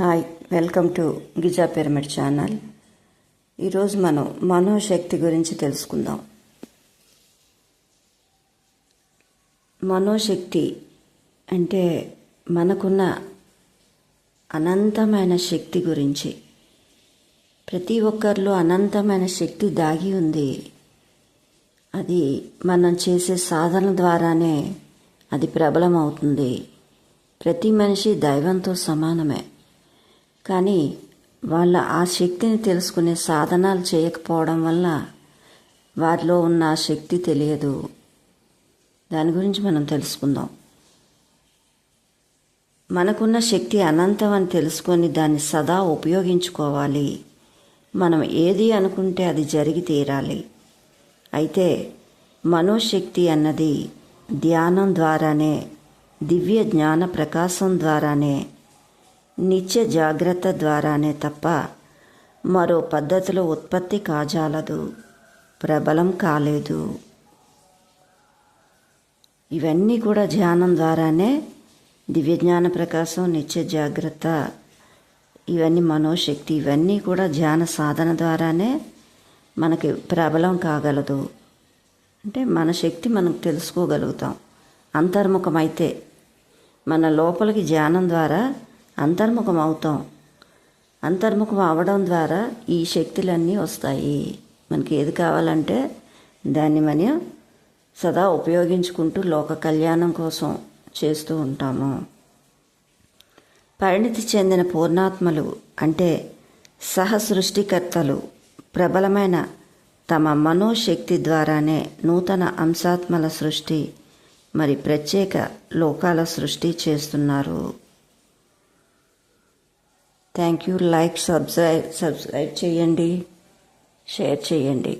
Hi welcome to Giza pyramid channel. ఈరోజు మనం మనోశక్తి గురించి తెలుసుకుందాం. మనోశక్తి అంటే మనకున్న అనంతమైన శక్తి గురించి. ప్రతి ఒక్కరిలో అనంతమైన శక్తి దాగి ఉంది. అది మనం చేసే సాధన ద్వారానే అది ప్రబలమవుతుంది. ప్రతి మనిషి దైవంతో సమానమే. కానీ వాళ్ళ ఆ శక్తిని తెలుసుకునే సాధనాలు చేయకపోవడం వల్ల వారిలో ఉన్న ఆ శక్తి తెలియదు. దాని గురించి మనం తెలుసుకుందాం. మనకున్న శక్తి అనంతం అని తెలుసుకొని దాన్ని సదా ఉపయోగించుకోవాలి. మనం ఏది అనుకుంటే అది జరిగి తీరాలి. అయితే మనోశక్తి అన్నది ధ్యానం ద్వారానే దివ్య జ్ఞాన ప్రకాశం ద్వారానే నిత్య జాగ్రత్త ద్వారానే తప్ప మరో పద్ధతిలో ఉత్పత్తి కాజాలదు ప్రబలం కాలేదు. ఇవన్నీ కూడా ధ్యానం ద్వారానే దివ్యజ్ఞాన ప్రకాశం నిత్య జాగ్రత్త ఇవన్నీ మనోశక్తి ఇవన్నీ కూడా ధ్యాన సాధన ద్వారానే మనకి ప్రబలం కాగలదు. అంటే మన శక్తి మనం తెలుసుకోగలుగుతాం. అంతర్ముఖమైతే మన లోపలికి ధ్యానం ద్వారా అంతర్ముఖం అవుతాం అంతర్ముఖం అవడం ద్వారా ఈ శక్తులన్నీ వస్తాయి. మనకి ఏది కావాలంటే దాన్ని మనం సదా ఉపయోగించుకుంటూ లోక కళ్యాణం కోసం చేస్తూ ఉంటాము. పరిణితి చెందిన పూర్ణాత్మలు అంటే సహ సృష్టికర్తలు ప్రబలమైన తమ మనోశక్తి ద్వారానే నూతన అంశాత్మల సృష్టి మరి ప్రత్యేక లోకాల సృష్టి చేస్తున్నారు. Thank you like subscribe subscribe చేయండి. షేర్ చేయండి.